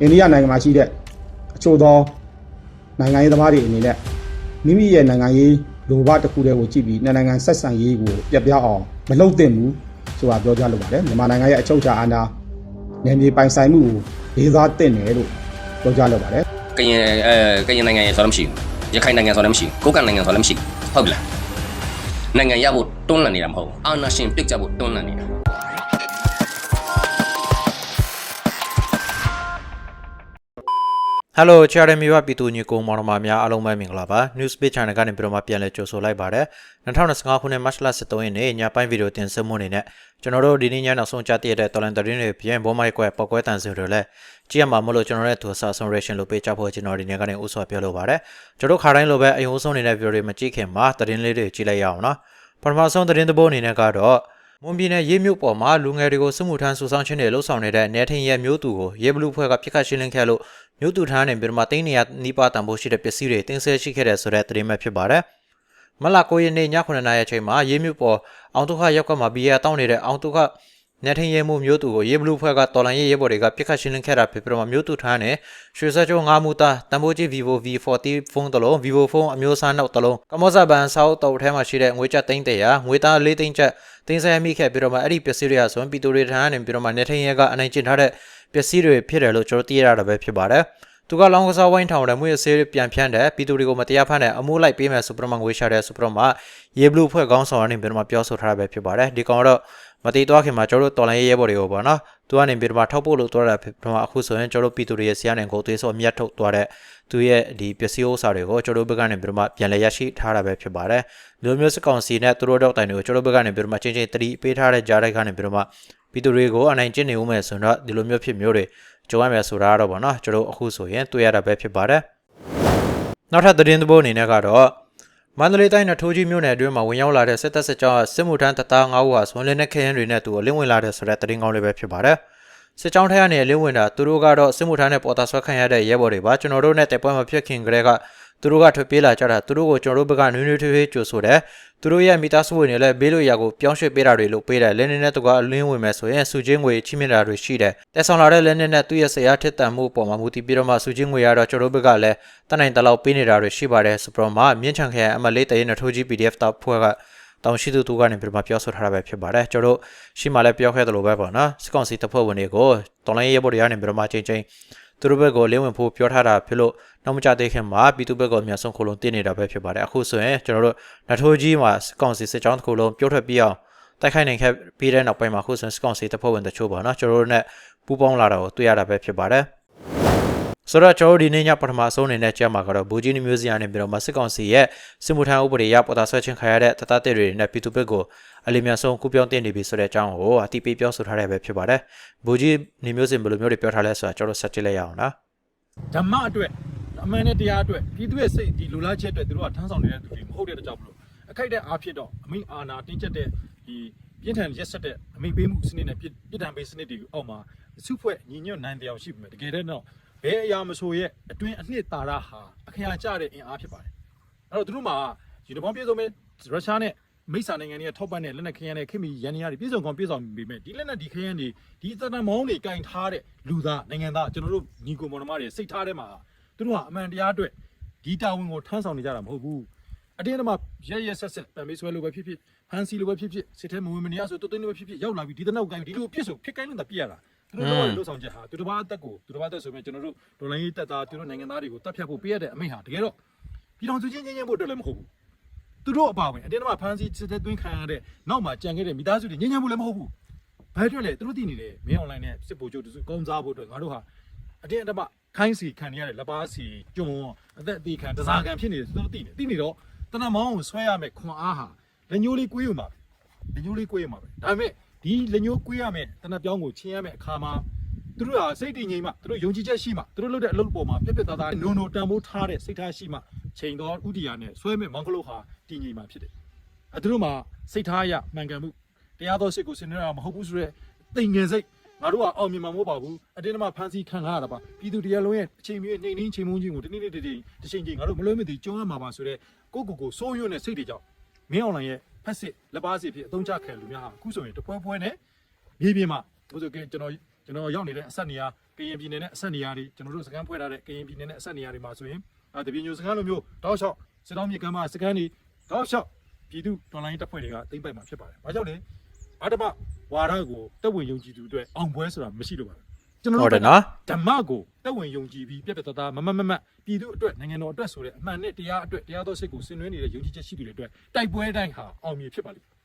အိန္ဒိယနိုင်ငံမှာရှိတဲ့အချို့သောနိုင်ငံရေးသမားတွေအနေနဲ့မိမိရဲ့နိုင်ငံရေးလိုဘတစ်ခုတည်းကိုကြည့်ပြီးနှစ်နိုင်ငံဆက်ဆံရေးကိုပြပြအောင်မလုပ်သင့်ဘူးဆိုတာပြောကြလိုပါတယ်မြန်မာနိုင်ငံရဲ့အချုပ်အခြာအာဏာနယ်မြေပိုင်ဆိုင်မှုကိုလေးစားသင့်တယ်လို့ပြောကြလိုပါတယ်ကရင်အဲကရင်နိုင်ငံရဲ့ဆိုတော့မရှိဘူးရခိုင်နိုင်ငံဆိုတော့မရှိဘူးကိုကန့်နိုင်ငံဆိုတော့မရှိဘူးဟုတ်ပြီလားနိုင်ငံရဖို့တွန်းလှန်နေတာမဟုတ်ဘူးအာဏာရှင်ပြစ်ကြဖို့တွန်းလှန်နေတာ ဟယ်လိုချာရမီဝပြည်သူညီကိုမောင်နှမများအားလုံးပဲမင်္ဂလာပါ News Page Channel ကနေပြီးတော့မှပြန်လည်ကြိုဆိုလိုက်ပါတယ်2025ခုနှစ်မတ်လ23ရက်နေ့ညပိုင်းဗီဒီယိုတင်ဆက်မှုအနေနဲ့ကျွန်တော်တို့ဒီနေ့ညနောက်ဆုံးကြားသိရတဲ့တော်လန်တရင်တွေပြင်ဘောမိုက်ကွယ်ပောက်ကွဲတန်စီတွေလည်းကြည့်ရမှာမလို့ကျွန်တော်ရဲ့သူဆာဆွန်ရေရှင်လို့ပေးချဖို့ကျွန်တော်ဒီနေ့ကနေဥစွာပြောလိုပါတယ်ကျွန်တော်ခါတိုင်းလိုပဲအယုံဆုံးနေတဲ့ဗီဒီယိုတွေမကြည့်ခင်မှာတရင်လေးတွေကြည့်လိုက်ရအောင်နော်ပထမဆုံးတရင်သဘောအနေနဲ့ကတော့ မွန်ပြည်နယ်ရေးမြို့ပေါ်မှာလူငယ်တွေကိုစစ်မှုထမ်းဆူဆောင်းခြင်းတွေလှုပ်ဆောင်နေတဲ့နေထင်ရဲ့မျိုးသူကိုရေဘလူးဖွဲ့ကပြစ်ခတ်ရှင်းလင်းခဲ့လို့မြို့သူထမ်းနေပြီးတော့မှတင်းနေရနီးပါးတန်ဖိုးရှိတဲ့ပစ္စည်းတွေတင်းဆဲရှိခဲ့တဲ့ဆိုတဲ့သတင်းပဲဖြစ်ပါတယ်။မလ9ရက်နေ့ည9:00နာရီအချိန်မှာရေးမြို့ပေါ်အောင်တုခရောက်ကမှာဘီယာတောင်းနေတဲ့အောင်တုခ နေထင်းရဲမှုမျိုးသူကိုရေဘလူးဖွဲ့ကတော်လန်ရေးရဲဘော်တွေကပြစ်ခတ်ရှင်းလင်းခဲ့တာဖြစ်ပြီးတော့မှမျိုးသူထမ်းနေရွှေစက်ကျုံငါးမူသားတန်ဖိုးကြီး Vivo V40 ဖုန်းတစ်လုံး Vivo ဖုန်းအမျိုးအစားနောက်တစ်လုံးကမော့ဇဘန်ဆောက်တုပ်ထဲမှာရှိတဲ့ငွေကျပ်သိန်းတရာငွေသား၄သိန်းကျပ်တင်းဆဲမိခဲ့ပြီးတော့မှအဲ့ဒီပစ္စည်းတွေကဆိုရင်ပီတိုတွေထမ်းနေပြီးတော့မှနေထင်းရဲကအနိုင်ကျင့်ထားတဲ့ပစ္စည်းတွေဖြစ်တယ်လို့ကျွန်တော်သိရတာပဲဖြစ်ပါတယ်။သူကလောင်းကစားဝိုင်းထောင်တဲ့မွေးဆေးပြန်ဖြန်းတဲ့ပြည်သူတွေကိုမတရားဖမ်းတဲ့အမိုးလိုက်ပေးမယ်ဆိုပြတော့မှငွေရှာတဲ့ဆိုပြတော့မှရေဘလူးဖွဲ့ကောင်းဆောင်ကနေပြီးတော့မှပြောဆိုထားတာပဲဖြစ်ပါတယ်ဒီကောင်တော့ မတိသွားခင်မှာကျွန်တော်တို့တော်လိုင်းရေးရဲဘော်တွေကိုပေါ့နော်သူကနေပြီးတော့မှထောက်ဖို့လို့သွားတာဖြစ်ပြီးတော့မှအခုဆိုရင်ကျွန်တော်တို့ပြည်သူတွေရဲ့ဆရာနဲ့ကိုသေးစောအမျက်ထုတ်သွားတဲ့သူရဲ့ဒီပစ္စည်းဥစ္စာတွေကိုကျွန်တော်တို့ဘက်ကနေပြီးတော့မှပြန်လည်ရရှိထားတာပဲဖြစ်ပါတယ်လူမျိုးစကောင်စီနဲ့သူတို့တော့တိုင်တွေကိုကျွန်တော်တို့ဘက်ကနေပြီးတော့မှချင်းချင်းတတိပေးထားတဲ့ကြားတိုက်ကနေပြီးတော့မှပြည်သူတွေကိုအနိုင်ကျင့်နေဦးမယ်ဆိုတော့ဒီလိုမျိုးဖြစ်မျိုးတွေကြုံရမယ်ဆိုတာတော့ဗောနော်ကျွန်တော်အခုဆိုရင်တွေ့ရတာပဲဖြစ်ပါတယ်နောက်ထပ်သတင်းသဘောအနေနဲ့ကတော့ မန္တလေးတိုင်းနထိုးကြီးမြို့နယ်အတွင်းမှာဝင်ရောက်လာတဲ့စစ်တပ်စစ်ကြောင်းစစ်မှုထမ်းတပ်သား9ဦးဟာဆွန်လင်းတဲ့ခရင်တွေနဲ့သူအလင်းဝင်လာတဲ့ဆိုတဲ့သတင်းကောင်းလေးပဲဖြစ်ပါတယ်စစ်ကြောင်းထက်ကနေအလင်းဝင်တာသူတို့ကတော့စစ်မှုထမ်းနဲ့ပေါ်တာဆွဲခံရတဲ့ရဲဘော်တွေပါကျွန်တော်တို့နဲ့တိုက်ပွဲမဖြစ်ခင်ကတည်းက သူတို့ကထွက်ပြေးလာကြတာသူတို့ကိုကျွန်တော်တို့ဘက်ကနွေးနွေးထွေးထွေးကြိုဆိုတယ်သူတို့ရဲ့မိသားစုဝင်တွေလည်းဘေးလို့ရာကိုပြောင်းရွှေ့ပေးတာတွေလုပ်ပေးတယ်လက်နေနဲ့သူကအလင်းဝင်မယ်ဆိုရင်စုချင်းငွေချိမြင့်တာတွေရှိတယ်တက်ဆောင်လာတဲ့လက်နေနဲ့သူ့ရဲ့ဆရာထစ်တန်မှုပေါ်မှာမူတည်ပြီးတော့မှစုချင်းငွေရတော့ကျွန်တော်တို့ဘက်ကလည်းတတ်နိုင်တလောက်ပေးနေတာတွေရှိပါတယ်ဆိုတော့မှမြင့်ချန်ခရိုင်အမလေးတရင်နဲ့ထိုးကြီး PDF တောက်ဖွဲ့ကတောင်ရှိသူသူကနေပြီးမှပြောဆိုထားတာပဲဖြစ်ပါတယ်ကျွန်တော်တို့ရှိမှလည်းပြောခဲ့သလိုပဲပေါ့နော်စစ်ကောင်စီတပ်ဖွဲ့ဝင်တွေကိုတော်လိုင်းရဲဘော်တွေကနေပြီးမှချင်းချင်း သူတို့ဘက်ကိုလင်းဝင်ဖို့ပြောထားတာဖြစ်လို့နောက်မကြသေးခင်မှာပြည်သူဘက်ကအများဆုံးခုလုံးတင်နေတာပဲဖြစ်ပါတယ်အခုဆိုရင်ကျွန်တော်တို့နထိုးကြီးမှာစစ်ကောင်စီစစ်ကြောင်းတစ်ခုလုံးပြောထွက်ပြီးအောင်တိုက်ခိုက်နိုင်ခဲ့ပြီးတဲ့နောက်ပိုင်းမှာအခုဆိုရင်စစ်ကောင်စီတပ်ဖွဲ့ဝင်တချို့ပေါ့နော်ကျွန်တော်တို့နဲ့ပူးပေါင်းလာတာကိုတွေ့ရတာပဲဖြစ်ပါတယ် ဆိုတော့ကျွန်တော်တို့ဒီနေ့ညပထမဆုံးအနေနဲ့ကြားမှာကတော့ဘူဂျီနီမျိုးစီယာနဲ့ပြီးတော့မစစ်ကောင်စီရဲ့စစ်မှုထမ်းဥပဒေရပေါ်တာဆွဲချင်းခါရတဲ့တတတဲ့တွေနဲ့ပြည်သူဘက်ကိုအလီများဆုံးကူပြောင်းတင်နေပြီဆိုတဲ့အကြောင်းကိုအတိပေးပြောဆိုထားတဲ့ပဲဖြစ်ပါတယ်ဘူဂျီနီမျိုးစင်ဘယ်လိုမျိုးတွေပြောထားလဲဆိုတာကျွန်တော်တို့ဆက်ကြည့်လိုက်ရအောင်နော်ဓမ္မအတွက်အမှန်နဲ့တရားအတွက်ပြည်သူရဲ့စိတ်ဒီလူလားချက်အတွက်သူတို့ကထမ်းဆောင်နေတဲ့သူတွေမဟုတ်တဲ့အတွက်ကြောင့်မလို့အခိုက်အတန့်အားဖြစ်တော့အမိအာနာတင်းကျပ်တဲ့ဒီပြင်းထန်ရက်ဆက်တဲ့အမိပေးမှုစနစ်နဲ့ပြစ်ပြစ်ဒဏ်ပေးစနစ်တွေအောက်မှာစုဖွဲ့ညီညွတ်နိုင်တရားရှိပြီတကယ်တော့ ဘယ်အရာမဆိုရဲ့အတွင်းအနှစ်သာရဟာအခရာကျတဲ့အင်အားဖြစ်ပါတယ်အဲ့တော့သူတို့မှာယူနီဖောင်းပြည့်စုံမဲ့ရုရှားနဲ့မိတ်ဆာနိုင်ငံတွေကထောက်ပံ့တဲ့လက်နက်ခရမ်းနဲ့ခင်မီရန်နေရတွေပြည်စုံကောင်ပြည်စုံပေမဲ့ဒီလက်နက်ဒီခရမ်းတွေဒီသတ္တမောင်းတွေကင်ထားတဲ့လူသားနိုင်ငံသားကျွန်တော်တို့ညီကိုမောင်နှမတွေစိတ်ထားထဲမှာသူတို့ကအမှန်တရားအတွက်ဒီတာဝန်ကိုထမ်းဆောင်နေကြတာမဟုတ်ဘူးအတင်းအဓမ္မရဲရဲဆက်ဆက်ပံမေးဆွဲလို့ပဲဖြစ်ဖြစ်ဟန်စီလိုပဲဖြစ်ဖြစ်စစ်ထဲမဝင်မနေရဆိုတုတ်သိန်းလိုပဲဖြစ်ဖြစ်ရောက်လာပြီးဒီတနောက်ကင်ဒီလိုဖြစ်ဆိုဖြစ်ကိုင်းလို့တပြည့်ရတာ သူတို့တော့လှုပ်ဆောင်ချက်ဟာသူတစ်ပါးအသက်ကိုသူတစ်ပါးအသက်ဆိုရင်ကျွန်တော်တို့ဒေါ်လာရေးတက်သားသူတို့နိုင်ငံသားတွေကိုတပ်ဖြတ်ဖို့ပေးရတဲ့အမိန့်ဟာတကယ်တော့ပြည်တော်စုချင်းချင်းချင်းဖို့အတွက်လည်းမဟုတ်ဘူးသူတို့အပါဝင်အတင်းအဓမ္မဖမ်းဆီးစစ်တဲ့သွင်းခံရတဲ့နောက်မှာကြံခဲ့တဲ့မိသားစုတွေငြိမ်းချမ်းမှုလည်းမဟုတ်ဘူး။ဘာအတွက်လဲသူတို့တည်နေတယ်မင်းအွန်လိုင်းနဲ့စစ်ဗိုလ်ချုပ်တို့ကောင်းစားဖို့အတွက်ငါတို့ဟာအတင်းအဓမ္မခိုင်းစီခံရတဲ့လက်ပါစီကျွန်းအသက်အသေးခံတစားခံဖြစ်နေတယ်သူတို့တည်နေတည်နေတော့တနမောင်းကိုဆွဲရမယ်ခွန်အားဟာလက်ညိုးလေးကွေးရမှာပဲလက်ညိုးလေးကွေးရမှာပဲဒါပေမဲ့ ဒီလက်ညိုးကွေးရမယ်တနပြောင်းကိုချင်းရမယ်အခါမှာသူတို့ဟာစိတ်တည်ငြိမ်မှသူတို့ယုံကြည်ချက်ရှိမှသူတို့လုပ်တဲ့အလုပ်ပေါ်မှာပြက်ပြက်သားသားနုံနုံတန်ဖိုးထားတဲ့စိတ်ထားရှိမှချိန်တော်ဥတီယာနဲ့ဆွဲမဲ့မောင်ကလုတ်ဟာတည်ငြိမ်မှဖြစ်တယ်အဲသူတို့မှာစိတ်ထားရမှန်ကန်မှုတရားတော်စစ်ကိုဆင်နွှဲတာမဟုတ်ဘူးဆိုတော့တိမ်ငယ်စိတ်ငါတို့ကအောင်မြင်မှာမဟုတ်ပါဘူးအတင်းအဓမ္မဖန်ဆီးခံရတာပါပြည်သူတရားလုံးရဲ့အချိန်မျိုးနှိမ်နှင်းချိန်မုန်းခြင်းကိုတနေ့နေ့တည်းတစ်ချိန်ချိန်ငါတို့မလွဲမသွေကြုံရမှာပါဆိုတော့ကိုကိုကိုစိုးရွံ့တဲ့စိတ်တွေကြောင့်မင်းအွန်လိုင်းရဲ့ဖက်စစ်လက်ပါစစ်ဖြစ်အသုံးချခံလူများဟာအခုဆိုရင်တပွဲပွဲနဲ့မြေပြင်မှာဘို့ဆိုကကျွန်တော်ကျွန်တော်ရောက်နေတဲ့အဆက်နေရာကရင်ပြည်နယ်နဲ့အဆက်နေရာတွေကျွန်တော်တို့စကန်ဖွဲ့ထားတဲ့ကရင်ပြည်နယ်နဲ့အဆက်နေရာတွေမှာဆိုရင်အဲတပြင်းညိုစကန်လိုမျိုးတောက်လျှောက်စစ်တောင်းမြေကမ်းမှာစကန်တွေတောက်လျှောက်ပြည်သူတော်လိုင်းတပ်ဖွဲ့တွေကတိမ့်ပိုက်မှာဖြစ်ပါတယ်။ဘာကြောင့်လဲအတ္တမဝါဒကိုတက်ဝင်ယုံကြည်သူအတွက်အောင်ပွဲဆိုတာမရှိလို့ပါဘူး။ ကျွန်တော်ဟုတ်တို့တယ်နော်ဓမ္မကိုတက်ဝင်ယုံကြည်ပြီးပြက်ပြက်သားသားမမမမတ်ပြည်သူအတွက်နိုင်ငံတော်အတွက်ဆိုတဲ့အမှန်နဲ့တရားအတွက်တရားတော်စိတ်ကိုဆင်နွှဲနေတဲ့ယုံကြည်ချက်ရှိသူတွေအတွက်တိုက်ပွဲတိုင်းဟာအောင်မြင်ဖြစ်ပါလိမ့်မယ်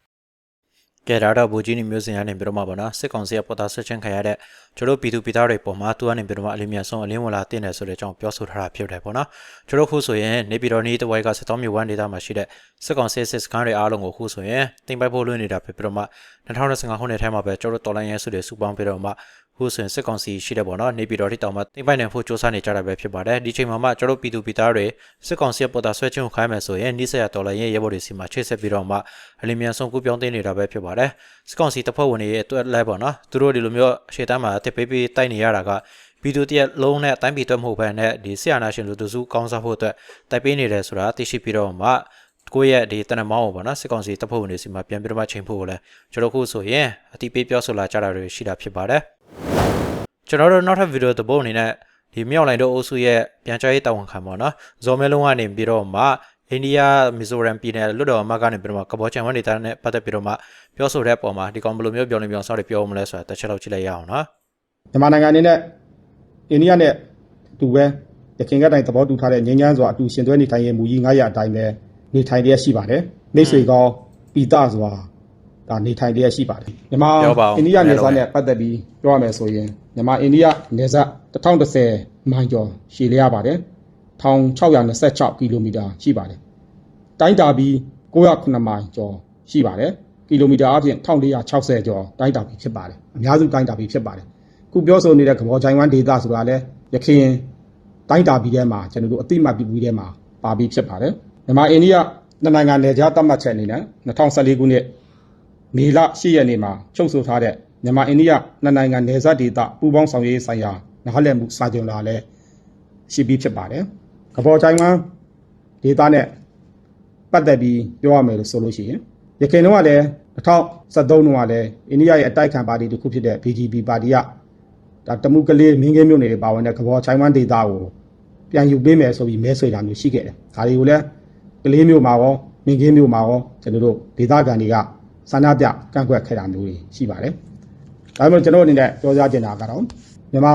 ကဲဒါတော့ဘူကြီးနေမျိုးစင်ရနေပြီးတော့မှပေါ့နော်စစ်ကောင်စီကပေါ်တာဆက်ချင်းခံရတဲ့ကျွန်တော်တို့ပြည်သူပြည်သားတွေပေါ်မှာသူကနေပြီးတော့မှအလင်းမြတ်ဆုံးအလင်းဝင်လာတင်တယ်ဆိုတဲ့အကြောင်းပြောဆိုထားတာဖြစ်တယ်ပေါ့နော်ကျွန်တော်ခုဆိုရင်နေပြည်တော်နေတဝိုက်ကစစ်တောင်းမြေ1ဒေတာမှာရှိတဲ့စစ်ကောင်စီစစ်စကန်တွေအားလုံးကိုခုဆိုရင်တင်ပိုက်ဖို့လွှင့်နေတာဖြစ်ပြီးတော့မှ2025ခုနှစ်ထဲမှာပဲကျွန်တော်တို့တော်လိုင်းရဲစုတွေစုပေါင်းပြီးတော့မှ ခုဆိုရင်စစ်ကောင်စီရှိတဲ့ပေါ့နော်နေပြည်တော်ထိတောင်မှတင်ပိုက်နိုင်ဖို့စ조사နေကြတာပဲဖြစ်ပါတယ်ဒီချိန်မှာမှကျွန်တော်တို့ပြည်သူပြည်သားတွေစစ်ကောင်စီကပေါ်တာဆွဲချင်းကိုခိုင်းမယ်ဆိုရင်နှိစက်ရတော်လိုင်းရဲရဲဘော်တွေစီမှာချိတ်ဆက်ပြီးတော့မှအလင်းမြတ်ဆုံးကူပြောင်းတင်နေတာပဲဖြစ်ပါတယ်စကောင်စီတပ်ဖွဲ့ဝင်တွေရဲ့အတွက်လဲပေါ့နော်သူတို့ဒီလိုမျိုးရှေ့တန်းမှာတစ်ပေးပေးတိုက်နေရတာကဗီဒီယိုတရက်လုံးနဲ့အတိုင်းပြည်အတွက်မဟုတ်ဘဲနဲ့ဒီဆီယနာရှင်လူသူစုကောင်းစားဖို့အတွက်တိုက်ပေးနေတယ်ဆိုတာသိရှိပြီးတော့မှကိုယ့်ရဲ့ဒီတနမောင်းကိုပေါ့နော်စစ်ကောင်စီတပ်ဖွဲ့ဝင်တွေစီမှာပြန်ပြီးတော့မှချိန်ဖို့ကိုလဲကျွန်တော်ခုဆိုရင်အတိပေးပြောဆိုလာကြတာတွေရှိတာဖြစ်ပါတယ် ကျွန်တော်တို့နောက်ထပ်ဗီဒီယိုတစ်ပုတ်အနေနဲ့ဒီမြောက်လိုင်းတို့အုပ်စုရဲ့ပြန်ကြားရေးတာဝန်ခံပေါ့နော်ဇော်မဲလုံးကနေပြီးတော့မှအိန္ဒိယမီဇိုရမ်ပြည်နယ်လွတ်တော်အမတ်ကနေပြီးတော့မှကဘောချန်ဝန်ဒေတာနဲ့ပတ်သက်ပြီးတော့မှပြောဆိုတဲ့အပေါ်မှာဒီကောင်ဘယ်လိုမျိုးပြောနေပြောင်းဆောက်တွေပြောမလဲဆိုတာတစ်ချက်လောက်ကြည့်လိုက်ရအောင်နော်မြန်မာနိုင်ငံအနေနဲ့အိန္ဒိယနဲ့အတူပဲရခိုင်ကတိုင်းသဘောတူထားတဲ့ငြိမ်းချမ်းစွာအတူရှင်သွဲနေထိုင်ရေးမူကြီး900အတိုင်းပဲနေထိုင်ရရှိပါတယ်။မိတ်ဆွေကောင်းပိတစွာဒါနေထိုင်ရရှိပါတယ်။မြန်မာပြောပါဦးအိန္ဒိယနယ်စပ်နဲ့ပတ်သက်ပြီးပြောရမယ်ဆိုရင် မြန်မာအိန္ဒိယနယ်စပ်1010မိုင်ကျော်ရှည်လျားပါတယ်။1626ကီလိုမီတာရှိပါတယ်။တိုင်းတာပြီး909မိုင်ကျော်ရှိပါတယ်။ကီလိုမီတာအပြင်1460ကျော်တိုင်းတာပြီးဖြစ်ပါတယ်။အများစုတိုင်းတာပြီးဖြစ်ပါတယ်။ခုပြောဆိုနေတဲ့ကဘောချိုင်ဝမ်ဒေတာဆိုတာလဲရခင်တိုင်းတာပြီးထဲမှာကျွန်တော်တို့အတိမတ်ပြီးပြီးထဲမှာပါပြီးဖြစ်ပါတယ်မြန်မာအိန္ဒိယနှစ်နိုင်ငံနယ်ခြားသတ်မှတ်ချက်အနေနဲ့2014ခုနှစ်မေလ10ရက်နေ့မှာချုပ်ဆိုထားတဲ့ မြန်မာအိန္ဒိယနှစ်နိုင်ငံနယ်စပ်ဒေသပူးပေါင်းဆောင်ရွက်ရေးဆိုင်ရာနားလည်မှုစာချုပ်လာလဲရှိပြီးဖြစ်ပါတယ်ကဘောချိုင်ဝမ်ဒေတာနဲ့ပတ်သက်ပြီးပြောရမယ်လို့ဆိုလို့ရှိရင်ရခင်တော့ကလည်း2013တုန်းကလည်းအိန္ဒိယရဲ့အတိုက်ခံပါတီတစ်ခုဖြစ်တဲ့ BJP ပါတီကဒါတမှုကလေးမင်းကင်းမျိုးတွေပါဝင်တဲ့ကဘောချိုင်ဝမ်ဒေတာကိုပြန်ယူပေးမယ်ဆိုပြီးမဲဆွေတာမျိုးရှိခဲ့တယ်။ဒါတွေကိုလည်းကလေးမျိုးမှာရောမင်းကင်းမျိုးမှာရောကျွန်တော်တို့ဒေတာကန်တွေကစာနာပြကန့်ကွက်ခဲ့တာမျိုးတွေရှိပါတယ်။ ဒါပေမဲ့ကျွန်တော်အနေနဲ့ပြောကြားချင်တာကတော့မြန်မာ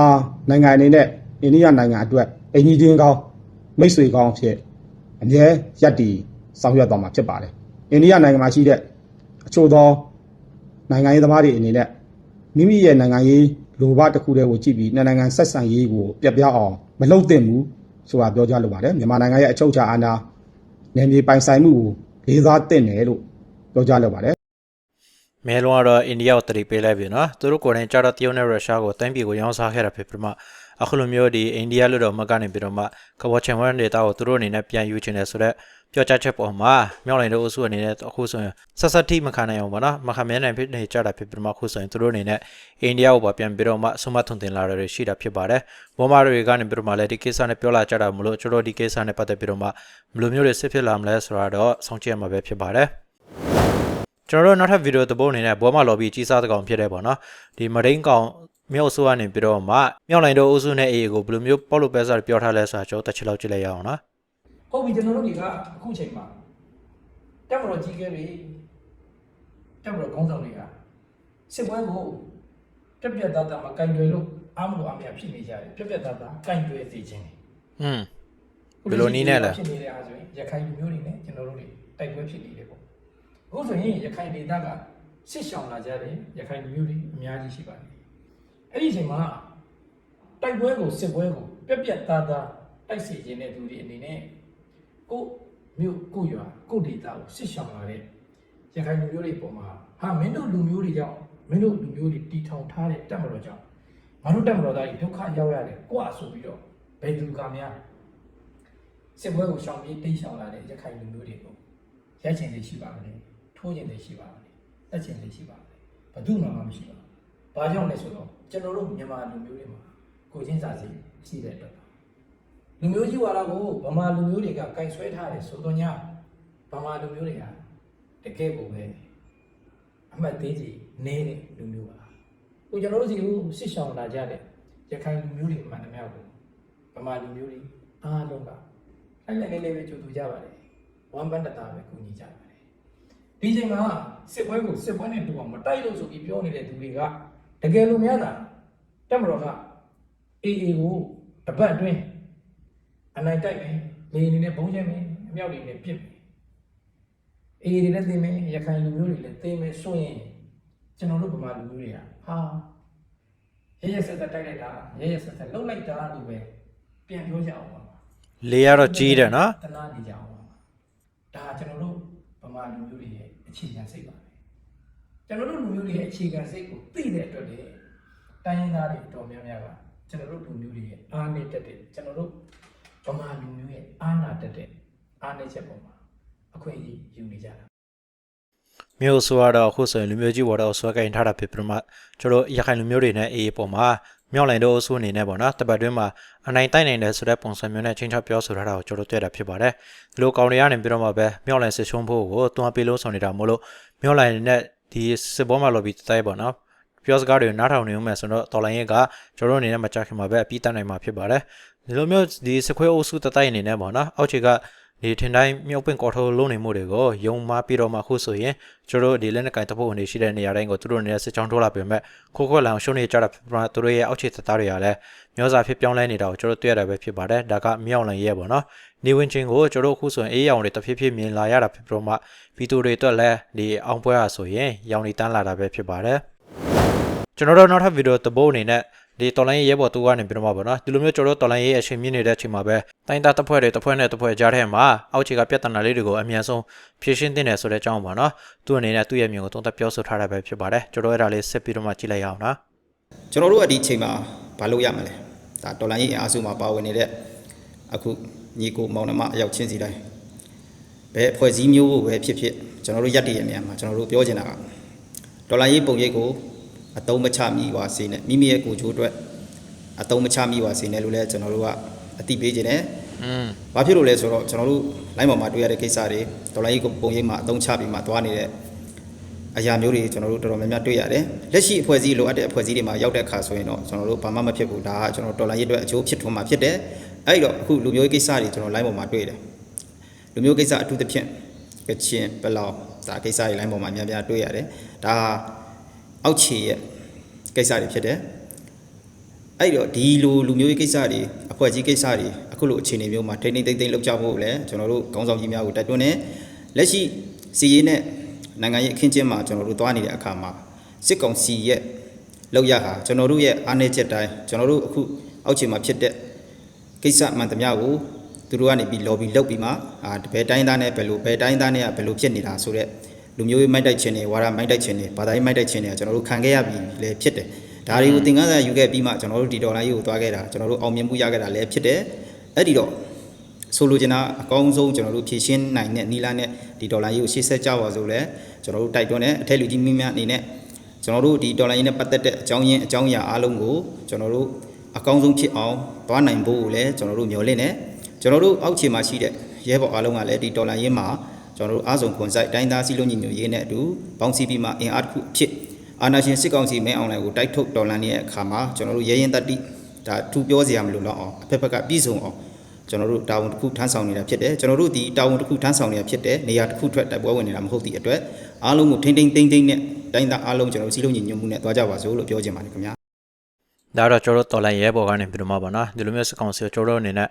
နိုင်ငံအနေနဲ့အိန္ဒိယနိုင်ငံအတွက်အင်ဂျီချင်းကောင်းမိတ်ဆွေကောင်းဖြစ်အမြဲရပ်တည်ဆောင်ရွက်သွားမှာဖြစ်ပါတယ်။အိန္ဒိယနိုင်ငံမှာရှိတဲ့အချို့သောနိုင်ငံရေးသမားတွေအနေနဲ့မိမိရဲ့နိုင်ငံရေးလိုဘတစ်ခုတည်းကိုကြည့်ပြီးနှစ်နိုင်ငံဆက်ဆံရေးကိုပြပြအောင်မလုပ်သင့်ဘူးဆိုတာပြောကြားလိုပါတယ်မြန်မာနိုင်ငံရဲ့အချုပ်အခြာအာဏာနယ်မြေပိုင်ဆိုင်မှုကိုလေးစားသင့်တယ်လို့ပြောကြားလိုပါတယ် မဲလုံးကတော့အိန္ဒိယကိုတတိပေးလိုက်ပြီနော်သူတို့ကိုယ်တိုင်ကြတော့တရုတ်နဲ့ရုရှားကိုတိုင်းပြည်ကိုရောင်းစားခဲ့တာဖြစ်ပြီးမှအခုလိုမျိုးဒီအိန္ဒိယလို့တော့မကနေပြီးတော့မှကဘောချန်ဝမ်ဒေတာကိုသူတို့အနေနဲ့ပြန်ယူချင်တယ်ဆိုတော့ပြောကြားချက်ပေါ်မှာမြောက်လိုင်းတို့အစုအနေနဲ့အခုဆိုရင်ဆက်ဆက်ထိမခံနိုင်အောင်ပါနော်မခံမဲနိုင်ဖြစ်နေကြတာဖြစ်ပြီးမှအခုဆိုရင်သူတို့အနေနဲ့အိန္ဒိယကိုပါပြန်ပြီးတော့မှဆုံးမထွန်တင်လာတွေရှိတာဖြစ်ပါတယ်ဘောမာတွေကနေပြီးတော့မှလည်းဒီကိစ္စနဲ့ပြောလာကြတာမလို့ကျွန်တော်ဒီကိစ္စနဲ့ပတ်သက်ပြီးတော့မှဘယ်လိုမျိုးတွေစစ်ဖြစ်လာမလဲဆိုတာတော့စောင့်ကြည့်ရမှာပဲဖြစ်ပါတယ် ကျွန်တော်တို့နောက်ထပ်ဗီဒီယိုတစ်ပုဒ်အနေနဲ့ဘောမလော်ဘီကြီးစားတဲ့ကောင်ဖြစ်တဲ့ပေါ့နော်ဒီမရိန်းကောင်မြောက်ဆိုးကနေပြီးတော့မှမြောက်လိုင်းတို့အုပ်စုနဲ့အေးကိုဘယ်လိုမျိုးပေါ့လို့ပဲစားပြောထားလဲဆိုတာကျွန်တော်တစ်ချက်လောက်ကြည့်လိုက်ရအောင်နော်ဟုတ်ပြီကျွန်တော်တို့တွေကအခုချိန်မှာတက်မတော်ကြီးခဲ့ပြီတက်မတော်ခေါင်းဆောင်တွေကစစ်ပွဲကိုပြက်ပြက်သားသားမကင်တွယ်လို့အားမလို့အမြဖြစ်နေကြတယ်ပြက်ပြက်သားသားကင်တွယ်စေခြင်းอืมဘယ်လိုနည်းနဲ့လဲဖြစ်နေတဲ့အားဆိုရင်ရခိုင်လူမျိုးတွေနဲ့ကျွန်တော်တို့တွေတိုက်ပွဲဖြစ်နေတယ်ပေါ့ အခုဆိုရင်ရခိုင်ဒေသကစစ်ရှောင်လာကြတယ်ရခိုင်လူမျိုးတွေအများကြီးရှိပါတယ်အဲ့ဒီအချိန်မှာတိုက်ပွဲကိုစစ်ပွဲကိုပြက်ပြက်သားသားတိုက်စေခြင်းတဲ့သူတွေအနေနဲ့ကိုမြို့ကိုရွာကိုဒေတာကိုစစ်ရှောင်လာတဲ့ရခိုင်လူမျိုးတွေပုံမှာဟာမင်းတို့လူမျိုးတွေကြောင့်မင်းတို့လူမျိုးတွေတီထောင်ထားတဲ့တက်မတော်ကြောင့်ငါတို့တက်မတော်သားတွေဒုက္ခရောက်ရတယ်ကိုယ့်အဆိုပြီးတော့ဘယ်သူကများစစ်ပွဲကိုရှောင်ပြေးတိတ်ရှောင်လာတဲ့ရခိုင်လူမျိုးတွေကိုရိုက်ချင်လေးရှိပါမယ် ထိုးချင်လေးရှိပါမယ်တက်ချင်လေးရှိပါမယ်ဘယ်သူမှမရှိပါဘူးဘာကြောင့်လဲဆိုတော့ကျွန်တော်တို့မြန်မာလူမျိုးတွေမှာကိုချင်းစာစီရှိတဲ့အတွက်ပါလူမျိုးကြီးဝါဒကိုဗမာလူမျိုးတွေကကင်ဆွဲထားတယ်ဆိုတော့ညဗမာလူမျိုးတွေကတကယ်ကိုပဲအမှတ်သေးကြီးနေတဲ့လူမျိုးပါဟိုကျွန်တော်တို့စီကိုဆစ်ဆောင်လာကြတဲ့ရခိုင်လူမျိုးတွေမှန်တယ်များကိုဗမာလူမျိုးတွေအားလုံးကအဲ့လည်းလေးလေးပဲကြိုးတူကြပါတယ်ဝမ်ဘန်တတာပဲကူညီကြပါတယ် ဒီချိန်မှာစစ်ပွဲကိုစစ်ပွဲနဲ့တူအောင်မတိုက်လို့ဆိုပြီးပြောနေတဲ့သူတွေကတကယ်လို့များတာတက်မတော်ကအေးအေးကိုတပတ်အတွင်းအနိုင်တိုက်မယ်လေအနေနဲ့ဘုံကျဲမယ်အမြောက်တွေနဲ့ပြစ်မယ်အေးတွေလည်းသိမယ်ရခိုင်လူမျိုးတွေလည်းသိမယ်ဆိုရင်ကျွန်တော်တို့ဗမာလူမျိုးတွေကဟာရရဆက်ဆက်တိုက်လိုက်တာရရဆက်ဆက်လှုပ်လိုက်တာလို့ပဲပြန်ပြောကြအောင်ပါလေကတော့ကြီးတယ်နော်တနာနေကြအောင်ပါဒါကျွန်တော်တို့ဗ မာလူမျိုးတွေရဲ့အခြေခံစိတ်ပါပဲကျွန်တော်တို့လူမျိုးတွေရဲ့အခြေခံစိတ်ကိုသိတဲ့အတွက်လေတိုင်းရင်းသားတွေအတော်များများကကျွန်တော်တို့လူမျိုးတွေရဲ့အားနည်းတတ်တဲ့ကျွန်တော်တို့ဗမာလူမျိုးရဲ့အားနာတတ်တဲ့အားနည်းချက်ပေါ်မှာအခွင့်အရေးယူနေကြတာမျိုးဆိုတော့အခုဆိုရင်လူမျိုးကြီးဘော်တော့ဆွဲကင်ထားတာဖြစ်ပြီးမှကျွန်တော်ရခိုင်လူမျိုးတွေနဲ့အေးပေါ်မှာ မြောက်လိုင်တို့အဆိုးအနေနဲ့ပေါ့နော်တပတ်တွင်းမှာအနိုင်တိုက်နိုင်တယ်ဆိုတဲ့ပုံစံမျိုးနဲ့ချင်းချောက်ပြောဆိုထားတာကိုကျွန်တော်တွေ့တာဖြစ်ပါတယ်ဒီလိုကောင်တွေကနေပြီးတော့မှပဲမြောက်လိုင်စစ်ရှုံးဖို့ကိုတွန်းပေးလို့ဆောင်နေတာမို့လို့မြောက်လိုင်နဲ့ဒီစစ်ဘောမှာလော်ဘီတိုက်ပေါ့နော်ပြောစကားတွေနားထောင်နေဦးမယ်ဆိုတော့တော်လိုင်းရဲ့ကကျွန်တော်တို့အနေနဲ့မကြခင်မှာပဲအပြီးတတ်နိုင်မှာဖြစ်ပါတယ်ဒီလိုမျိုးဒီစခွဲအုပ်စုတတိုက်အနေနဲ့ပေါ့နော်အောက်ခြေက ဒီထင်တိုင်းမြုပ်ပင်ကော်ထိုးလုံးနေမှုတွေကိုယုံမပြီးတော့မှခုဆိုရင်ကျွန်တော်တို့ဒီလက်နက်ကင်တပ်ဖို့အနေရှိတဲ့နေရာတိုင်းကိုသူတို့အနေနဲ့စစ်ချောင်းထိုးလာပြင်မဲ့ခိုးခွက်လောင်ရှုံးနေကြတာဖြစ်ပါသူတို့ရဲ့အောက်ခြေတပ်သားတွေကလည်းမျိုးစာဖြစ်ပြောင်းလဲနေတာကိုကျွန်တော်တွေ့ရတာပဲဖြစ်ပါတယ်ဒါကမြောက်လန်ရဲ့ပေါ့နော်နေဝင်ချင်းကိုကျွန်တော်ခုဆိုရင်အေးရောင်တွေတဖြည်းဖြည်းမြင်လာရတာဖြစ်ပြီးတော့မှဗီတိုတွေအတွက်လည်းဒီအောင်ပွဲရဆိုရင်ရောင်နေတန်းလာတာပဲဖြစ်ပါတယ်ကျွန်တော်တို့နောက်ထပ်ဗီဒီယိုတပုတ်အနေနဲ့ဒီတော်လိုင်းရဲဘော်တူကနေပြီးတော့မှာပေါ့နော်ဒီလိုမျိုးကျွန်တော်တို့တော်လိုင်းရဲအချိန်မြင့်နေတဲ့အချိန်မှာပဲ တိုင်းသားတစ်ဖွဲ့တွေတစ်ဖွဲ့နဲ့တစ်ဖွဲ့ကြားထဲမှာအောက်ခြေကပြဿနာလေးတွေကိုအမြန်ဆုံးဖြေရှင်းသင့်တယ်ဆိုတဲ့အကြောင်းပေါ့နော်သူ့အနေနဲ့သူ့ရဲ့မြင်ကိုသုံးသပ်ပြောဆိုထားတာပဲဖြစ်ပါတယ်ကျွန်တော်အဲ့ဒါလေးဆက်ပြီးတော့မှကြည့်လိုက်ရအောင်နော်ကျွန်တော်တို့ကဒီအချိန်မှာမလုပ်ရမလဲဒါတော်လိုင်းရေးအင်အားစုမှာပါဝင်နေတဲ့အခုညီကိုမောင်နှမအရောက်ချင်းစီတိုင်းဘယ်အဖွဲ့အစည်းမျိုးကိုပဲဖြစ်ဖြစ်ကျွန်တော်တို့ရက်တည်ရမြန်မှာကျွန်တော်တို့ပြောချင်တာကတော်လိုင်းရေးပုံရိပ်ကိုအတုံးမချမိပါစေနဲ့မိမိရဲ့ကိုယ်ချိုးအတွက်အတုံးမချမိပါစေနဲ့လို့လည်းကျွန်တော်တို့ကအတိပေးခြင်းနဲ့ อืมဘာဖြစ်လို့လဲဆိုတော့ကျွန်တော်တို့လိုင်းပေါ်မှာတွေ့ရတဲ့ကိစ္စတွေတော်လိုင်းရေးကိုပုံရိပ်မှာအတုံးချပြီးမှသွားနေတဲ့အရာမျိုးတွေကျွန်တော်တို့တော်တော်များများတွေ့ရတယ်လက်ရှိအဖွဲ့အစည်းလိုအပ်တဲ့အဖွဲ့အစည်းတွေမှာရောက်တဲ့အခါဆိုရင်တော့ကျွန်တော်တို့ဘာမှမဖြစ်ဘူးဒါကကျွန်တော်တော်လိုင်းရေးအတွက်အကျိုးဖြစ်ထွန်းမှာဖြစ်တယ်အဲ့တော့အခုလူမျိုးရေးကိစ္စတွေကျွန်တော်လိုင်းပေါ်မှာတွေ့တယ်လူမျိုးကိစ္စအထူးသဖြင့်ကချင်ပလောင်ဒါကိစ္စတွေလိုင်းပေါ်မှာအများများတွေ့ရတယ်ဒါအောက်ခြေရဲ့ကိစ္စတွေဖြစ်တယ် အဲ့တော့ဒီလိုလူမျိုးရေးကိစ္စတွေအဖွဲ့အစည်းကိစ္စတွေအခုလိုအခြေအနေမျိုးမှာထိမ့်ထိမ့်သိမ့်သိမ့်လောက်ကြဖို့လည်းကျွန်တော်တို့ခေါင်းဆောင်ကြီးများကိုတိုက်တွန်းတယ်လက်ရှိစီရေးနဲ့နိုင်ငံရေးအခင်းကျင်းမှာကျွန်တော်တို့သွားနေတဲ့အခါမှာစစ်ကောင်စီရဲ့လောက်ရဟာကျွန်တော်တို့ရဲ့အားနည်းချက်တိုင်းကျွန်တော်တို့အခုအောက်ခြေမှာဖြစ်တဲ့ကိစ္စမှန်သမျှကိုသူတို့ကနေပြီး lobby လုပ်ပြီးမှအာဘယ်တိုင်းသားနဲ့ဘယ်လိုဘယ်တိုင်းသားနဲ့ကဘယ်လိုဖြစ်နေတာဆိုတော့လူမျိုးရေးမိုက်တိုက်ခြင်းတွေဝါဒမိုက်တိုက်ခြင်းတွေဘာသာရေးမိုက်တိုက်ခြင်းတွေကကျွန်တော်တို့ခံခဲ့ရပြီလည်းဖြစ်တယ် ဒါတွေကိုသင်ခန်းစာယူခဲ့ပြီးမှကျွန်တော်တို့ဒီဒေါ်လာရေးကိုသွားခဲ့တာကျွန်တော်တို့အောင်မြင်မှုရခဲ့တာလည်းဖြစ်တယ်အဲ့ဒီတော့ဆိုလိုချင်တာအကောင်းဆုံးကျွန်တော်တို့ဖြည့်ရှင်းနိုင်တဲ့နီလာနဲ့ဒီဒေါ်လာရေးကိုရှေ့ဆက်ကြပါစို့လဲကျွန်တော်တို့တိုက်တွန်းတဲ့အထက်လူကြီးမိများအနေနဲ့ကျွန်တော်တို့ဒီဒေါ်လာရေးနဲ့ပတ်သက်တဲ့အကြောင်းရင်းအကြောင်းအရာအားလုံးကိုကျွန်တော်တို့အကောင်းဆုံးဖြစ်အောင်သွားနိုင်ဖို့ကိုလည်းကျွန်တော်တို့မျှော်လင့်နေကျွန်တော်တို့အောက်ခြေမှာရှိတဲ့ရဲဘော်အားလုံးကလည်းဒီဒေါ်လာရေးမှာကျွန်တော်တို့အားဆုံးခွန်ဆိုင်တိုင်းသားစီလုံးညီညွတ်ရေးနဲ့အတူပေါင်းစည်းပြီးမှအင်အားတစ်ခုအဖြစ် အာနာရှင်စစ်ကောင်စီမဲအောင်လိုင်ကိုတိုက်ထုတ်ဒေါ်လာနေတဲ့အခါမှာကျွန်တော်တို့ရဲရင်တတိဒါထူပြောစရာမလိုတော့အောင်အဖက်ဖက်ကပြည်စုံအောင်ကျွန်တော်တို့တာဝန်တစ်ခုထမ်းဆောင်နေတာဖြစ်တယ်ကျွန်တော်တို့ဒီတာဝန်တစ်ခုထမ်းဆောင်နေတာဖြစ်တယ်နေရာတစ်ခုထွက်တိုက်ပွဲဝင်နေတာမဟုတ်သည့်အတွက်အားလုံးကိုထိမ့်ထိမ့်သိမ့်သိမ့်နဲ့တိုင်းသားအားလုံးကျွန်တော်တို့စီလုံးညီညွတ်မှုနဲ့သွားကြပါစို့လို့ပြောချင်ပါတယ်ခင်ဗျာ ဒါတော့ကျွန်တော်တို့တော်လိုင်းရဲဘော်ကနေပြီးတော့မှာပါနော်ဒီလိုမျိုးစကောင်စီကိုကျွန်တော်တို့အနေနဲ့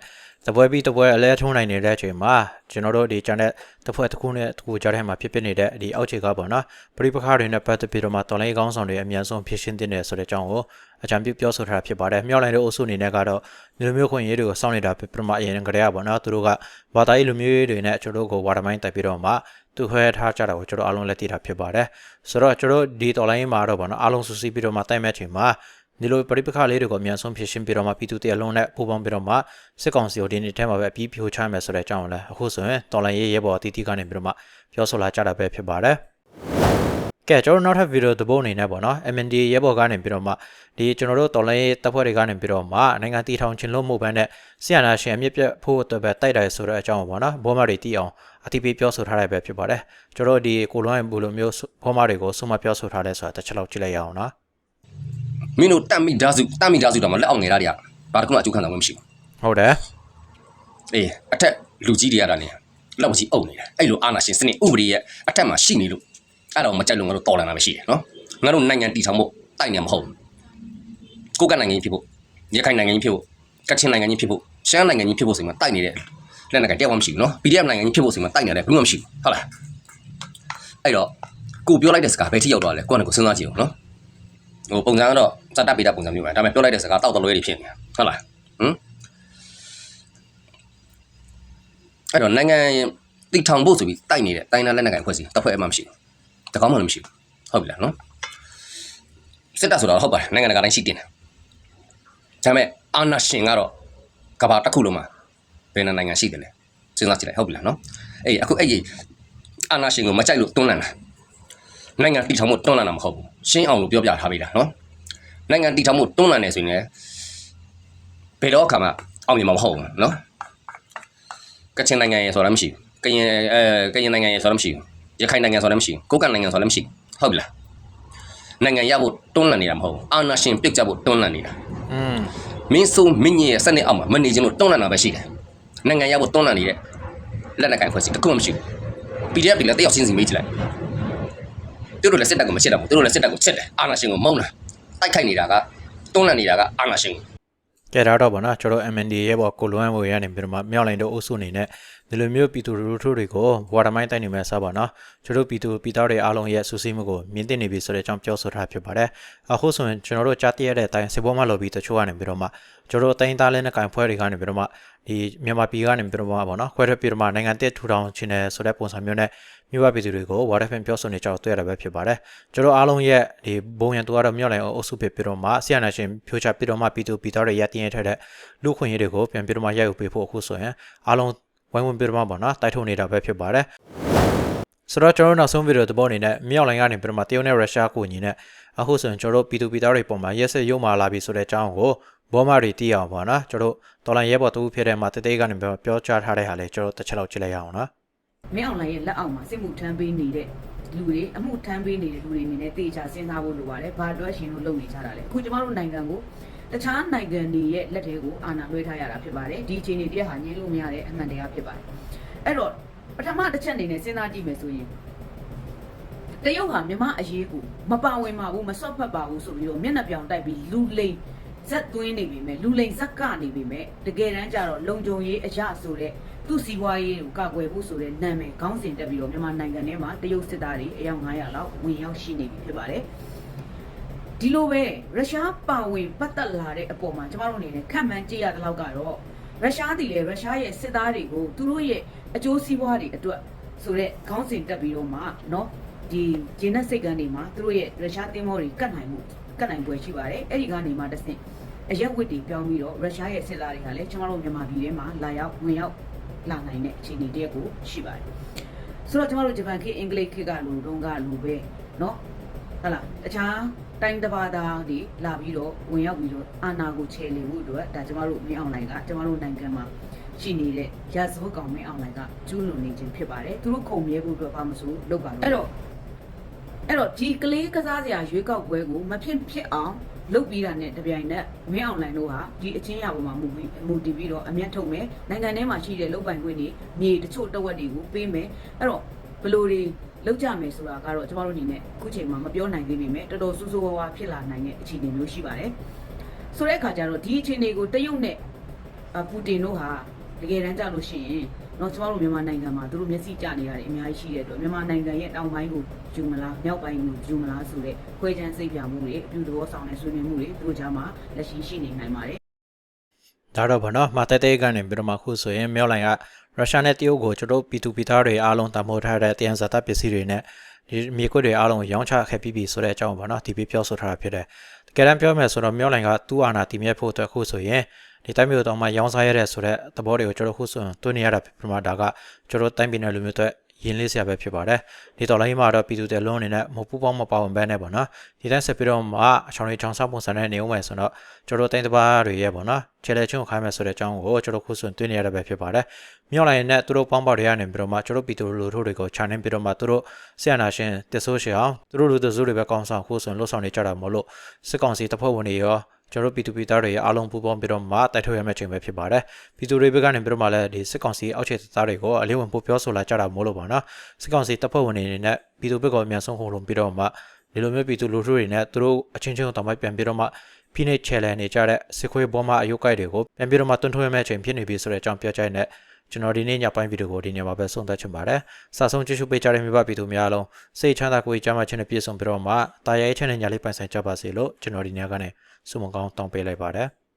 တပွဲပြီးတပွဲအလဲထုံးနိုင်နေတဲ့အချိန်မှာကျွန်တော်တို့ဒီကျန်တဲ့တစ်ဖွဲ့တစ်ခုနဲ့တစ်ခုကြားထဲမှာဖြစ်ဖြစ်နေတဲ့ဒီအောက်ခြေကပေါ့နော်ပရိပခါတွေနဲ့ပတ်သက်ပြီးတော့မှတော်လိုင်းကောင်းဆောင်တွေအများဆုံးဖြစ်ရှင်းတင်တယ်ဆိုတဲ့အကြောင်းကိုအကြံပြုပြောဆိုထားတာဖြစ်ပါတယ်မြောက်လိုင်းတို့အုပ်စုအနေနဲ့ကတော့ဒီလိုမျိုးခွင့်ရေးတွေကိုစောင့်နေတာဖြစ်ပြီးတော့မှအရင်ကတည်းကပေါ့နော်သူတို့ကဘာသာရေးလူမျိုးရေးတွေနဲ့ကျွန်တော်တို့ကိုဝါဒမိုင်းတိုက်ပြီးတော့မှသူခွဲထားကြတာကိုကျွန်တော်အားလုံးလက်သိတာဖြစ်ပါတယ်ဆိုတော့ကျွန်တော်ဒီတော်လိုင်းမှာတော့ပေါ့နော်အားလုံးစုစည်းပြီးတော့မှတိုက်မဲ့ချိန်မှာ ဒီလိုပရိပခလေးတွေကိုအများဆုံးဖြစ်ရှင်းပြီးတော့မှပြည်သူတရလုံးနဲ့ပူးပေါင်းပြီးတော့မှစစ်ကောင်စီကိုဒီနေ့ထဲမှာပဲအပြီးဖြိုချမယ်ဆိုတဲ့အကြောင်းကိုလည်းအခုဆိုရင်တော်လိုင်းရေးရဲဘော်အတီးတီးကနေပြီးတော့မှပြောဆိုလာကြတာပဲဖြစ်ပါတယ်။ကဲကျွန်တော်နောက်ထပ်ဗီဒီယိုတစ်ပုဒ်အနေနဲ့ပေါ့နော် MND ရဲဘော်ကနေပြီးတော့မှဒီကျွန်တော်တို့တော်လိုင်းရေးတပ်ဖွဲ့တွေကနေပြီးတော့မှနိုင်ငံတီထောင်ချင်းလို့မှုပန်းတဲ့ဆီယနာရှင်အမြင့်ပြတ်ဖို့အတွက်ပဲတိုက်တယ်ဆိုတဲ့အကြောင်းပေါ့နော်ဘောမတွေတီးအောင်အတိပေးပြောဆိုထားတယ်ပဲဖြစ်ပါတယ်။ကျွန်တော်တို့ဒီကိုလွန်ရဲ့ဘူလိုမျိုးဘောမတွေကိုစုမပြောဆိုထားလဲဆိုတာတစ်ချက်လောက်ကြည့်လိုက်ရအောင်နော်။ မင်းတို့တတ်မိဓာစုတတ်မိဓာစုတော့မလက်အောင်ငယ်တာတွေကဘာတစ်ခုမှအကျိုးခံစားမှုမရှိဘူးဟုတ်တယ်အေးအထက်လူကြီးတွေရတာနေလောက်ကြီးအုပ်နေတယ်အဲ့လိုအာဏာရှင်စနစ်ဥပဒေရဲ့အထက်မှာရှိနေလို့အဲ့တော့မကြိုက်လို့ငါတို့တော်လန်တာပဲရှိတယ်နော်ငါတို့နိုင်ငံတည်ထောင်ဖို့တိုက်နေမှာမဟုတ်ဘူးကိုကနိုင်ငံကြီးဖြစ်ဖို့ရခိုင်နိုင်ငံကြီးဖြစ်ဖို့ကချင်နိုင်ငံကြီးဖြစ်ဖို့ရှမ်းနိုင်ငံကြီးဖြစ်ဖို့ဆိုမှတိုက်နေတဲ့လက်နက်ကတရားမှမရှိဘူးနော် PDF နိုင်ငံကြီးဖြစ်ဖို့ဆိုမှတိုက်နေတယ်ဘူးမှမရှိဘူးဟုတ်လားအဲ့တော့ကိုပြောလိုက်တဲ့စကားဘယ်ထိရောက်သွားလဲကိုကလည်းကိုစဉ်းစားကြည့်အောင်နော်ဟိုပုံစံကတော့ စတတ်ပေးတဲ့ပုံစံမျိုးပဲဒါပေမဲ့ပြောလိုက်တဲ့စကားတောက်တလွဲတွေဖြစ်နေတာဟုတ်လားဟမ်အဲ့တော့နိုင်ငံတည်ထောင်ဖို့ဆိုပြီးတိုက်နေတဲ့တိုင်းသားလက်နက်ကိုင်ဖွဲ့စည်းတစ်ဖွဲ့အမှမရှိဘူးတကောင်းမှလည်းမရှိဘူးဟုတ်ပြီလားနော်စစ်တပ်ဆိုတော့ဟုတ်ပါတယ်နိုင်ငံတကာတိုင်းရှိတင်တယ်ဒါပေမဲ့အာဏာရှင်ကတော့ကဘာတစ်ခုလုံးမှာဘယ်နိုင်ငံရှိတယ်လဲစဉ်းစားကြည့်လိုက်ဟုတ်ပြီလားနော်အေးအခုအဲ့ဒီအာဏာရှင်ကိုမကြိုက်လို့တွန်းလှန်တာနိုင်ငံတည်ထောင်ဖို့တွန်းလှန်တာမဟုတ်ဘူးရှင်းအောင်လို့ပြောပြထားပေးတာနော် နိုင်ငံတည်ထောင်ဖို့တွန်းလှန်နေဆိုရင်လည်းဘယ်တော့အခါမှအောင်မြင်မှာမဟုတ်ဘူးနော်ကချင်နိုင်ငံရေဆိုတာမရှိဘူးကရင်အဲကရင်နိုင်ငံရေဆိုတာမရှိဘူးရခိုင်နိုင်ငံဆိုတာမရှိဘူးကိုကန့်နိုင်ငံဆိုတာမရှိဘူးဟုတ်ပြီလားနိုင်ငံရဖို့တွန်းလှန်နေတာမဟုတ်ဘူးအာဏာရှင်ပြုတ်ကြဖို့တွန်းလှန်နေတာอืมမင်းဆိုးမင်းကြီးရဲ့စနစ်အောက်မှာမနေခြင်းလို့တွန်းလှန်တာပဲရှိတယ်နိုင်ငံရဖို့တွန်းလှန်နေတဲ့လက်နက်ကိုင်ဖွဲ့စည်းတစ်ခုမှမရှိဘူး PDF တွေလည်းတယောက်ချင်းစီမေးကြည့်လိုက်သူတို့လည်းစစ်တပ်ကိုမချစ်တာဘူးသူတို့လည်းစစ်တပ်ကိုချစ်တယ်အာဏာရှင်ကိုမုန်းတာ တိုက်ခိုက်နေတာကတွန်းလှန်နေတာကအာဏာရှင်ကိုကဲဒါတော့ဗောနော်ကျွန်တော် MND ရဲ့ဘောကိုလွမ်းဝေရနေပြီးတော့မှမြောက်လိုင်းတို့အုပ်စုအနေနဲ့ဒီလိုမျိုးပြည်သူလူထုတွေကိုဝါဒမိုင်းတိုက်နေမဲ့စားပါနော်ကျွန်တော်ပြည်သူပြည်သားတွေအားလုံးရဲ့စူးစီးမှုကိုမြင်သိနေပြီဆိုတဲ့အကြောင်းပြောဆိုထားဖြစ်ပါတယ်အခုဆိုရင်ကျွန်တော်တို့ကြားသိရတဲ့အတိုင်းစေဘောမလော်ဘီတချို့ကနေပြီးတော့မှကျွန်တော်တို့တိုင်းသားလဲနဲ့ကင်ဖွဲတွေကနေပြီးတော့မှ ဒီမြန်မာပြည်ကနေပြီးတော့မှဗောနော်ခွဲထွက်ပြီးတော့မှနိုင်ငံတစ်ထူထောင်ခြင်းနဲ့ဆိုတဲ့ပုံစံမျိုးနဲ့မြို့ဝပြည်သူတွေကိုဝါဒဖန်ပြောဆိုနေကြတော့တွေ့ရတာပဲဖြစ်ပါတယ်ကျွန်တော်အားလုံးရဲ့ဒီဘုံရန်သူကတော့မြောက်လိုင်းအုပ်စုဖြစ်ပြီးတော့မှဆီယနာရှင်ဖြိုးချပြီးတော့မှပြည်သူပြည်သားတွေရတင်ရထက်တဲ့လူခွင့်ရေးတွေကိုပြန်ပြီးတော့မှရိုက်ယူပေးဖို့အခုဆိုရင်အားလုံးဝိုင်းဝန်းပြီးတော့မှပေါ့နော်တိုက်ထုတ်နေတာပဲဖြစ်ပါတယ်ဆိုတော့ကျွန်တော်တို့နောက်ဆုံးဗီဒီယိုသဘောအနေနဲ့မြောက်လိုင်းကနေပြီးတော့မှတရုတ်နဲ့ရုရှားကိုညီနဲ့အခုဆိုရင်ကျွန်တော်တို့ပြည်သူပြည်သားတွေပုံမှာရက်စက်ရုံမာလာပြီဆိုတဲ့အကြောင်းကို ဘောမတွေတီးအောင်ပေါ့နော်ကျွန်တော်တို့တော်လိုင်းရဲဘော်တူဖြစ်တဲ့မှာတသေးကနေပြီးတော့ပြောကြားထားတဲ့ဟာလေးကျွန်တော်တစ်ချက်လောက်ကြည့်လိုက်ရအောင်နော်မင်းအောင်လိုင်းရဲ့လက်အောက်မှာစစ်မှုထမ်းပေးနေတဲ့လူတွေအမှုထမ်းပေးနေတဲ့လူတွေအနေနဲ့တေချာစဉ်းစားဖို့လိုပါတယ်။ဘာအတွက်ရှင်လို့လုပ်နေကြတာလဲ။အခုကျမတို့နိုင်ငံကိုတခြားနိုင်ငံတွေရဲ့လက်ထဲကိုအာဏာလွှဲထားရတာဖြစ်ပါတယ်။ဒီအခြေအနေတည်းဟာညှင်းလို့မရတဲ့အမှန်တရားဖြစ်ပါတယ်။အဲ့တော့ပထမတစ်ချက်အနေနဲ့စဉ်းစားကြည့်မယ်ဆိုရင်တရုတ်ဟာမြမအရေးကိုမပါဝင်ပါဘူးမစော့ဖက်ပါဘူးဆိုပြီးတော့မျက်နှာပြောင်တိုက်ပြီးလူလိမ် ဇက်သွင်းနေပြီမဲ့လူလိမ်ဇက်ကနေပြီမဲ့တကယ်တမ်းကျတော့လုံခြုံရေးအရာဆိုတဲ့သူ့စီးပွားရေးကိုကာကွယ်ဖို့ဆိုတဲ့နာမည်ခေါင်းစဉ်တက်ပြီးတော့မြန်မာနိုင်ငံထဲမှာတရုတ်စစ်သားတွေအယောက်900လောက်ဝင်ရောက်ရှိနေပြီဖြစ်ပါတယ်ဒီလိုပဲရုရှားပါဝင်ပတ်သက်လာတဲ့အပေါ်မှာကျမတို့အနေနဲ့ခံမှန်းကြည့်ရတဲ့လောက်ကတော့ရုရှားတည်လေရုရှားရဲ့စစ်သားတွေကိုသူတို့ရဲ့အကျိုးစီးပွားတွေအတွက်ဆိုတဲ့ခေါင်းစဉ်တက်ပြီးတော့မှเนาะဒီဂျင်းနဲ့စိတ်ကန်တွေမှာသူတို့ရဲ့ရုရှားတင်းမောတွေကတ်နိုင်မှုကတ်နိုင်ပွဲရှိပါတယ်အဲ့ဒီကနေမှတစ်ဆင့် အရက်ဝစ်တွေပြောင်းပြီးတော့ရုရှားရဲ့စစ်သားတွေကလည်းကျမတို့မြန်မာပြည်ထဲမှာလာရောက်ဝင်ရောက်လာနိုင်တဲ့အခြေအနေတည်းကိုရှိပါတယ်ဆိုတော့ကျမတို့ဂျပန်ခေတ်အင်္ဂလိပ်ခေတ်ကလိုတုန်းကလိုပဲเนาะဟုတ်လားတခြားတိုင်းတစ်ပါးသားတွေလာပြီးတော့ဝင်ရောက်ပြီးတော့အာဏာကိုချေလေမှုအတွက်ဒါကျမတို့မြင်အောင်နိုင်ကကျမတို့နိုင်ငံမှာရှိနေတဲ့ရာဇဝတ်ကောင်မင်းအောင်နိုင်ကကျူးလွန်နေခြင်းဖြစ်ပါတယ်သူတို့ခုံမြဲဖို့အတွက်ဘာမဆိုလုပ်ပါလို့အဲ့တော့ အဲ့တော့ဒီကလေးကစားစရာရွေးကောက်ပွဲကိုမဖြစ်ဖြစ်အောင် လုပ်ပြီးတာနဲ့တပြိုင်နက်မင်းအောင်လိုင်းတို့ဟာဒီအချင်းရပေါ်မှာမူပြီးမူတည်ပြီးတော့အမျက်ထုတ်မယ်နိုင်ငံထဲမှာရှိတဲ့လုပ်ပိုင်ခွင့်တွေမြေတချို့တဝက်တွေကိုပေးမယ်အဲ့တော့ဘယ်လိုတွေလောက်ကြမယ်ဆိုတာကတော့ကျမတို့အနေနဲ့အခုချိန်မှာမပြောနိုင်သေးပေမဲ့တော်တော်ဆူဆူဝါးဝါဖြစ်လာနိုင်တဲ့အခြေအနေမျိုးရှိပါတယ်ဆိုတဲ့အခါကျတော့ဒီအခြေအနေကိုတရုတ်နဲ့အပူတင်တို့ဟာတကယ်တမ်းကြလို့ရှိရင် တော့ကျမတို့မြန်မာနိုင်ငံမှာသူတို့မျက်စိကျနေရတယ်အများကြီးရှိတဲ့အတွက်မြန်မာနိုင်ငံရဲ့တောင်ပိုင်းကိုယူမလားမြောက်ပိုင်းကိုယူမလားဆိုတဲ့ခွဲခြမ်းစိတ်ပြမှုတွေအပြုသဘောဆောင်တဲ့ဆွေးနွေးမှုတွေသူတို့ကြားမှာလက်ရှိရှိနေနိုင်ပါတယ်ဒါတော့ဗောနော်မာတဲတဲကနေပြီးတော့မှခုဆိုရင်မြောက်လိုင်းကရုရှားနဲ့တရုတ်ကိုကျွန်တော်ပြည်သူပြည်သားတွေအားလုံးတမိုးထားတဲ့တယံဇာတပစ္စည်းတွေနဲ့ဒီမြေခွေတွေအားလုံးရောင်းချခဲ့ပြီးပြီဆိုတဲ့အကြောင်းဗောနော်ဒီပြီးပြောဆိုထားတာဖြစ်တယ်တ ကယ်တမ်းပြောမယ်ဆိုတော့မြောက်လိုင်းကသူ့အာဏာတည်မြဲဖို့အတွက်ခုဆိုရင်ဒီတိုင်းမျိုးတော့မှရောင်းစားရတဲ့ဆိုတဲ့သဘောတွေကိုကျွန်တော်ခုဆိုရင်တွင်းနေရတာဖြစ်ပြမှာဒါကကျွန်တော်တိုင်းပြည်နယ်လူမျိုးတွေ ရင်လေးစရာပဲဖြစ်ပါတယ်ဒီတော်လိုင်းမှာတော့ပြည်သူတွေလုံးအနေနဲ့မပူပေါင်းမပါဝင်ဘဲနဲ့ပေါ့နော်ဒီတိုင်းဆက်ပြီးတော့မှအချောင်းလေးချောင်းဆောက်ပုံစံနဲ့နေဦးမယ်ဆိုတော့ကျွန်တော်တိုင်းတစ်ပါးတွေရဲ့ပေါ့နော်ခြေလက်ချုံခိုင်းမယ်ဆိုတဲ့အကြောင်းကိုကျွန်တော်ခုဆိုတွင်းနေရတာပဲဖြစ်ပါတယ်မြောက်လိုက်နဲ့သူတို့ပေါင်းပေါက်တွေရနေပြီးတော့မှကျွန်တော်ပြည်သူလူထုတွေကိုခြာနှင်းပြီးတော့မှသူတို့ဆရာနာရှင်တဆိုးရှေအောင်သူတို့လူသူစုတွေပဲကောင်းဆောင်ခုဆိုလွတ်ဆောင်နေကြတာမဟုတ်လို့စစ်ကောင်စီတပ်ဖွဲ့ဝင်တွေရော ကျွန်တော်ပြည်သူပြည်သားတွေအားလုံးပူးပေါင်းပြီးတော့မှတိုက်ထုတ်ရမယ့်ချိန်ပဲဖြစ်ပါတယ်ပြည်သူတွေဘက်ကနေပြီးတော့မှလည်းဒီစစ်ကောင်စီအောက်ခြေသားတွေကိုအလေးဝင်ပို့ပြောဆိုလာကြတာမို့လို့ပါနော်စစ်ကောင်စီတပ်ဖွဲ့ဝင်တွေအနေနဲ့ပြည်သူဘက်ကအများဆုံးဟုန်လုံးပြီးတော့မှဒီလိုမျိုးပြည်သူလူထုတွေနဲ့သူတို့အချင်းချင်းတောင်မှပြန်ပြီးတော့မှဖိနှိပ်ချဲလဲနေကြတဲ့စစ်ခွေးဘောမအယုတ်ကိုက်တွေကိုပြန်ပြီးတော့မှတွန်းထွေးရမယ့်ချိန်ဖြစ်နေပြီဆိုတဲ့အကြောင်းပြောကြတဲ့ကျွန်တော်ဒီနေ့ညပိုင်းဗီဒီယိုကိုဒီညမှာပဲဆုံးသက်ချင်ပါတယ်။စာဆုံးကြည့်ရှုပေးကြတဲ့မိဘပြည်သူများအားလုံးစိတ်ချမ်းသာကိုယ်ကြမ်းမှချင်းနဲ့ပြည့်စုံပြီးတော့မှတာယာရဲ့ချမ်းနဲ့ညာလေးပိုင်ဆိုင်ကြပါစေလို့ကျွန်တော်ဒီညကနေ ဆုမကောင်းတောင်းပေးလိုက်ပါတယ်။